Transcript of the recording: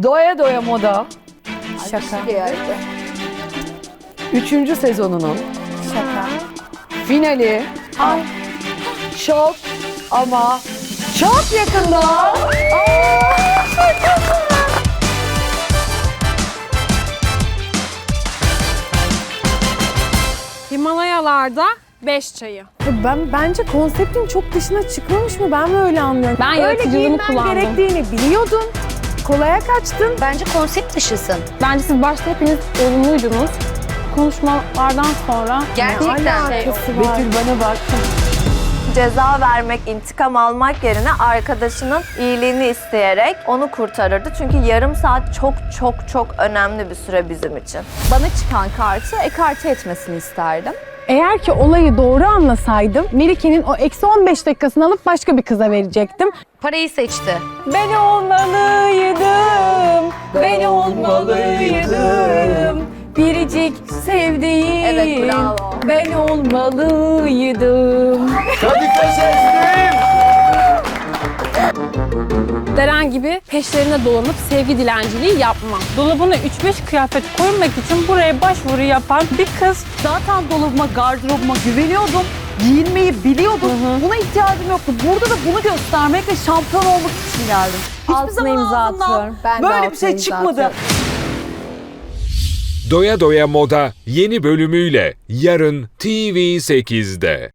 Doya Doya Moda Şaka. Üçüncü sezonunun Şaka. finali çok ama çok yakında. Himalayalarda 5 çayı. Ben bence konseptin çok dışına çıkmamış mı? Ben mi öyle anlıyorum? Ben Öyle yaratıcılığımı giyinmen kullandım. gerektiğini biliyordun. Kolaya kaçtın. Bence konsept dışısın. Bence siz başta hepiniz olumluydunuz. Konuşmalardan sonra Gerçekten. Var. Betül bana bak. ceza vermek, intikam almak yerine arkadaşının iyiliğini isteyerek onu kurtarırdı. Çünkü yarım saat çok çok çok önemli bir süre bizim için. Bana çıkan kartı ekarte etmesini isterdim. Eğer ki olayı doğru anlasaydım Melike'nin o eksi 15 dakikasını alıp başka bir kıza verecektim. Parayı seçti. Ben olmalıydım. Ben olmalıydım. Biricik sevdiğim. Evet, bravo. Ben olmalıydım. Deren gibi peşlerine dolanıp sevgi dilenciliği yapma. Dolabına 3-5 kıyafet koymak için buraya başvuru yapan bir kız Zaten dolabıma, gardırobuma güveniyordum. Giyinmeyi biliyordum. Buna ihtiyacım yoktu. Burada da bunu göstermek ve şampiyon olmak için geldim. Hiçbir Altına zaman imza atıyorum. Ben de böyle bir şey çıkmadı. atıyorum. Doya Doya Moda yeni bölümüyle yarın TV8'de.